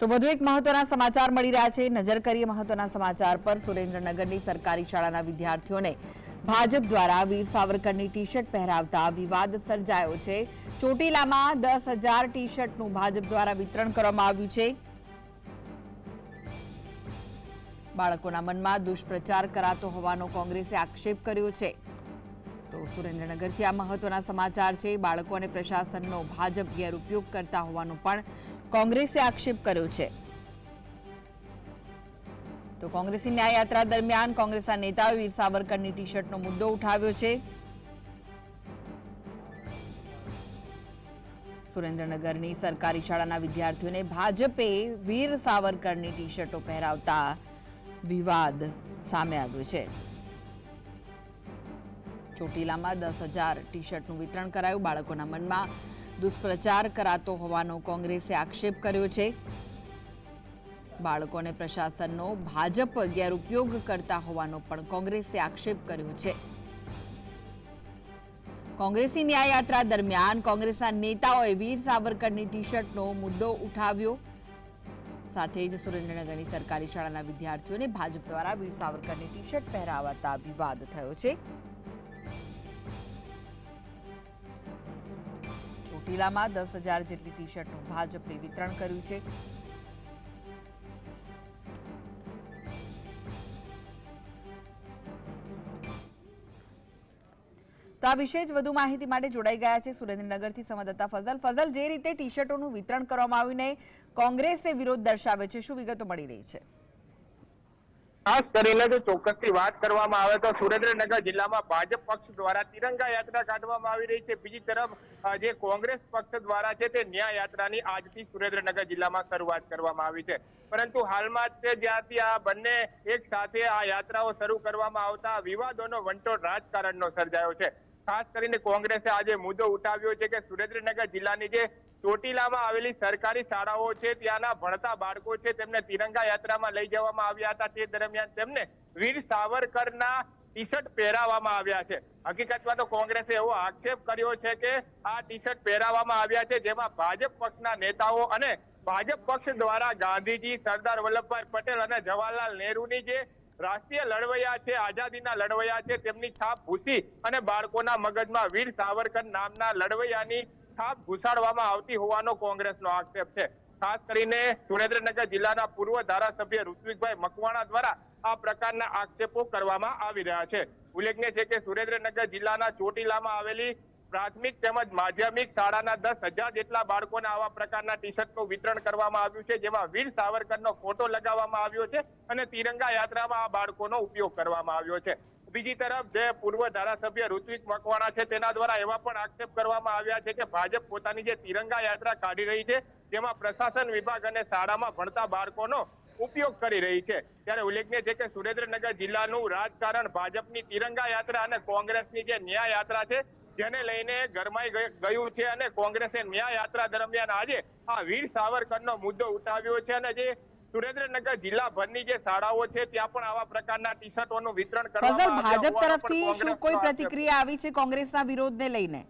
તો વધુ એક મહત્વના સમાચાર મળી રહ્યા છે. નજર કરીએ મહત્વના સમાચાર પર. સુરેન્દ્રનગરની સરકારી શાળાના વિદ્યાર્થીઓને ભાજપ દ્વારા વીર સાવરકરની ટી શર્ટ પહેરાવતા વિવાદ સર્જાયો છે. ચોટીલામાં દસ હજાર ટી શર્ટનું ભાજપ દ્વારા વિતરણ કરવામાં આવ્યું છે. બાળકોના મનમાં દુષ્પ્રચાર કરાતો હોવાનો કોંગ્રેસે આક્ષેપ કર્યો છે. તો સુરેન્દ્રનગરથી આ મહત્વના સમાચાર છે. બાળકો અને પ્રશાસનનો ભાજપ ગેરઉપયોગ કરતા હોવાનો પણ કોંગ્રેસે આક્ષેપ કર્યો છે. તો કોંગ્રેસની ન્યાયયાત્રા દરમિયાન કોંગ્રેસના નેતાઓએ વીર સાવરકરની ટી શર્ટનો મુદ્દો ઉઠાવ્યો છે. સુરેન્દ્રનગરની સરકારી શાળાના વિદ્યાર્થીઓને ભાજપે વીર સાવરકરની ટી શર્ટો પહેરાવતા વિવાદ સામે આવ્યો છે. ચોટીલામાં દસ હજાર ટી શર્ટનું વિતરણ કરાયું. બાળકોના મનમાં દુષ્પ્રચાર કરાતો હોવાનો કોંગ્રેસે આક્ષેપ કર્યો છે. બાળકોને પ્રશાસનનો ભાજપ ગેરઉપયોગ કરતા હોવાનો પણ કોંગ્રેસે આક્ષેપ કર્યો છે. કોંગ્રેસની ન્યાયયાત્રા દરમિયાન કોંગ્રેસના નેતાઓએ વીર સાવરકરની ટી શર્ટનો મુદ્દો ઉઠાવ્યો. સાથે જ સુરેન્દ્રનગરની સરકારી શાળાના વિદ્યાર્થીઓને ભાજપ દ્વારા વીર સાવરકરની ટી શર્ટ પહેરાવાતા વિવાદ થયો છે. ચોટીલામાં દસ હજાર જેટલી ટી શર્ટનું ભાજપે વિતરણ કર્યું છે. તો આ વિશે જ વધુ માહિતી માટે જોડાઈ ગયા છે સુરેન્દ્રનગરથી સંવાદદાતા ફઝલ. ફઝલ, જે રીતે ટી શર્ટોનું વિતરણ કરવામાં આવ્યું ને કોંગ્રેસે વિરોધ દર્શાવ્યો છે, શું વિગતો મળી રહી છે? ખાસ કરીને જો ચોક્કસથી વાત કરવામાં આવે તો સુરેન્દ્રનગર જિલ્લામાં ભાજપ પક્ષ દ્વારા તિરંગા યાત્રા કાઢવામાં આવી રહી છે. બીજી તરફ જે કોંગ્રેસ પક્ષ દ્વારા છે તે ન્યાય યાત્રાની આજથી સુરેન્દ્રનગર જિલ્લામાં શરૂઆત કરવામાં આવી છે. પરંતુ હાલમાં તે જ્યાંથી આ બંને એક સાથે આ યાત્રાઓ શરૂ કરવામાં આવતા વિવાદોનો વંટોળ રાજકારણનો સર્જાયો છે. ખાસ કરીને કોંગ્રેસે આજે મુદ્દો ઉઠાવ્યો છે કે સુરેન્દ્રનગર જિલ્લાની જે ચોટીલામાં આવેલી સરકારી શાળાઓ છે, ત્યાંના ભણતા બાળકો છે, તેમને તિરંગા યાત્રામાં લઈ જવામાં આવ્યા હતા. તે દરમિયાન તેમને વીર સાવરકરના ટી શર્ટ પહેરાવવામાં આવ્યા છે. હકીકતમાં તો કોંગ્રેસે એવો આક્ષેપ કર્યો છે કે આ ટી શર્ટ પહેરાવવામાં આવ્યા છે, જેમાં ભાજપ પક્ષના નેતાઓ અને ભાજપ પક્ષ દ્વારા ગાંધીજી, સરદાર વલ્લભભાઈ પટેલ અને જવાહરલાલ નહેરુની જે રાષ્ટ્રીય લડવૈયા છે, આઝાદીના લડવૈયા છે, તેમની છાપ ભૂસી અને બાળકોના મગજમાં વીર સાવરકર નામના લડવૈયાની છાપ ઘુસાડવામાં આવતી હોવાનો કોંગ્રેસનો આક્ષેપ છે. ખાસ કરીને સુરેન્દ્રનગર જિલ્લાના પૂર્વ ધારાસભ્ય ઋત્વિકભાઈ મકવાણા દ્વારા આ પ્રકારના આક્ષેપો કરવામાં આવી રહ્યા છે. ઉલ્લેખનીય છે કે સુરેન્દ્રનગર જિલ્લાના ચોટીલામાં આવેલી પ્રાથમિક તેમજ માધ્યમિક શાળાના દસ હજાર જેટલા બાળકોને આવા પ્રકારના ટી શર્ટનું વિતરણ કરવામાં આવ્યું છે, જેમાં વીર સાવરકરનો ફોટો લગાવવામાં આવ્યો છે અને તિરંગા યાત્રામાં આ બાળકોનો ઉપયોગ કરવામાં આવ્યો છે. બીજી તરફ જે પૂર્વ ધારાસભ્ય ઋત્વિક મકવાણા છે, તેના દ્વારા એવા પણ આક્ષેપ કરવામાં આવ્યા છે કે ભાજપ પોતાની જે તિરંગા યાત્રા કાઢી રહી છે, જેમાં પ્રશાસન વિભાગ અને શાળામાં ભણતા બાળકોનો ઉપયોગ કરી રહી છે. ત્યારે ઉલ્લેખનીય છે કે સુરેન્દ્રનગર જિલ્લાનું રાજકારણ ભાજપની તિરંગા યાત્રા અને કોંગ્રેસની જે ન્યાય યાત્રા છે જેને લઈને ગરમાઈ ગયું છે અને કોંગ્રેસે ન્યાય યાત્રા દરમિયાન આજે આ વીર સાવરકરનો મુદ્દો ઉઠાવ્યો છે અને જે સુરેન્દ્રનગર જિલ્લાભરની જે શાળાઓ છે ત્યાં પણ આવા પ્રકારના ટી શર્ટોનું વિતરણ ફઝલ કરવામાં આવ્યા. ભાજપ તરફથી શું કોઈ પ્રતિક્રિયા આવી છે કોંગ્રેસના વિરોધને લઈને?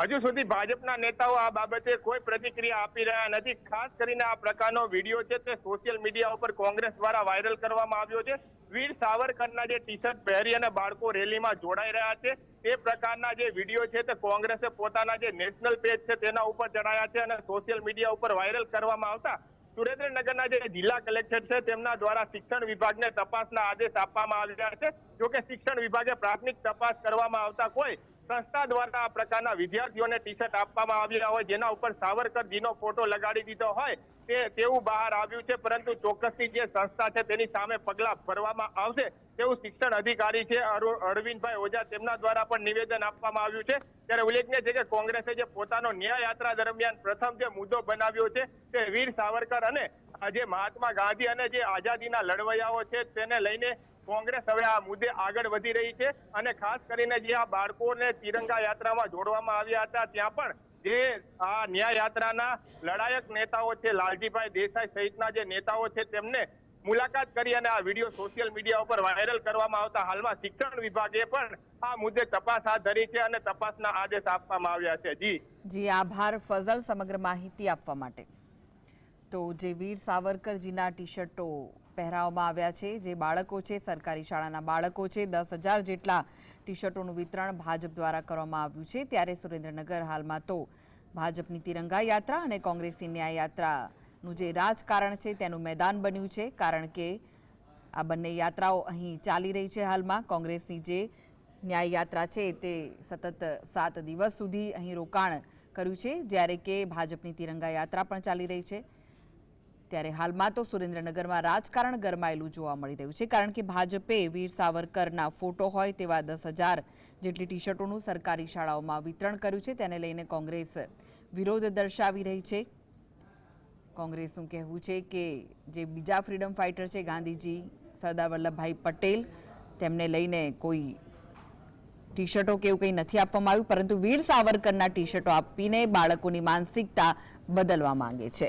હજુ સુધી ભાજપના નેતાઓ આ બાબતે કોઈ પ્રતિક્રિયા આપી રહ્યા નથી. ખાસ કરીને આ પ્રકારનો વીડિયો છે તે સોશિયલ મીડિયા ઉપર કોંગ્રેસ દ્વારા વાયરલ કરવામાં આવ્યો છે. વીર સાવરકરના જે ટી શર્ટ પહેરી અને બાળકો રેલીમાં જોડાઈ રહ્યા છે. તે પ્રકારના જે વીડિયો છે તે કોંગ્રેસે પોતાના જે નેશનલ પેજ છે તેના ઉપર ચડાયા છે અને સોશિયલ મીડિયા ઉપર વાયરલ કરવામાં આવતા સુરેન્દ્રનગરના જે જિલ્લા કલેક્ટર છે તેમના દ્વારા શિક્ષણ વિભાગને તપાસના આદેશ આપવામાં આવ્યા છે. જોકે શિક્ષણ વિભાગે પ્રાથમિક તપાસ કરવામાં આવતા કોઈ સંસ્થા દ્વારા આ પ્રકારના વિદ્યાર્થીઓને ટી શર્ટ આપવામાં આવ્યા હોય, જેના ઉપર સાવરકરજીનો ફોટો લગાડી દીધો હોય, તે તેવું બહાર આવ્યું છે. પરંતુ ચોક્કસથી જે સંસ્થા છે, તેની સામે પગલાં ભરવામાં આવશે તેવું શિક્ષણ અધિકારી છે અરુ- અરવિંદભાઈ ઓઝા તેમના દ્વારા પણ નિવેદન આપવામાં આવ્યું છે. ત્યારે ઉલ્લેખનીય છે કે કોંગ્રેસે જે પોતાનો ન્યાય યાત્રા દરમિયાન પ્રથમ જે મુદ્દો બનાવ્યો છે, તે વીર સાવરકર અને જે મહાત્મા ગાંધી અને જે આઝાદીના લડવૈયાઓ છે, તેને લઈને કોંગ્રેસ હવે આ મુદ્દે આગળ વધી રહી છે અને ખાસ કરીને જે આ બાળકોને તિરંગા યાત્રામાં જોડવામાં આવ્યા હતા, ત્યાં પણ જે આ ન્યાય યાત્રાના લડાયક નેતાઓ છે, લાલજીભાઈ દેસાઈ સહિતના જે નેતાઓ છે, તેમને મુલાકાત કરી અને આ વીડિયો સોશિયલ મીડિયા ઉપર વાયરલ કરવામાં આવતા હાલમાં શિક્ષણ વિભાગે પણ આ મુદ્દે તપાસ હાથ ધરી છે અને તપાસના આદેશ આપવામાં આવ્યા છે. જી. જી, આભાર ફઝલ સમગ્ર માહિતી આપવા માટે. તો જે વીર સાવરકરજીના ટી શર્ટો પહેરાવવામાં આવ્યા છે. જે બાળકો છે, સરકારી શાળાના બાળકો છે, દસ હજાર જેટલા ટી શર્ટોનું વિતરણ ભાજપ દ્વારા કરવામાં આવ્યું છે. ત્યારે સુરેન્દ્રનગર હાલમાં તો ભાજપની તિરંગા યાત્રા અને કોંગ્રેસની ન્યાય યાત્રાનું જે રાજકારણ છે, તેનું મેદાન બન્યું છે. કારણ કે આ બંને યાત્રાઓ અહીં ચાલી રહી છે હાલમાં. કોંગ્રેસની જે ન્યાય યાત્રા છે, તે સતત સાત દિવસ સુધી અહીં રોકાણ કર્યું છે, જ્યારે કે ભાજપની તિરંગા યાત્રા પણ ચાલી રહી છે. ત્યારે હાલમાં તો સુરેન્દ્રનગરમાં રાજકારણ ગરમાયેલું જોવા મળી રહ્યું છે. કારણ કે ભાજપે વીર સાવરકરના ફોટો હોય તેવા દસ હજાર જેટલી ટી શર્ટોનું સરકારી શાળાઓમાં વિતરણ કર્યું છે. તેને લઈને કોંગ્રેસ વિરોધ દર્શાવી રહી છે. કોંગ્રેસનું કહેવું છે કે જે બીજા ફ્રીડમ ફાઇટર છે, ગાંધીજી, સરદાર વલ્લભભાઈ પટેલ, તેમને લઈને કોઈ ટી શર્ટો કે એવું કંઈ નથી આપવામાં આવ્યું, પરંતુ વીર સાવરકરના ટી શર્ટો આપીને બાળકોની માનસિકતા બદલવા માંગે છે.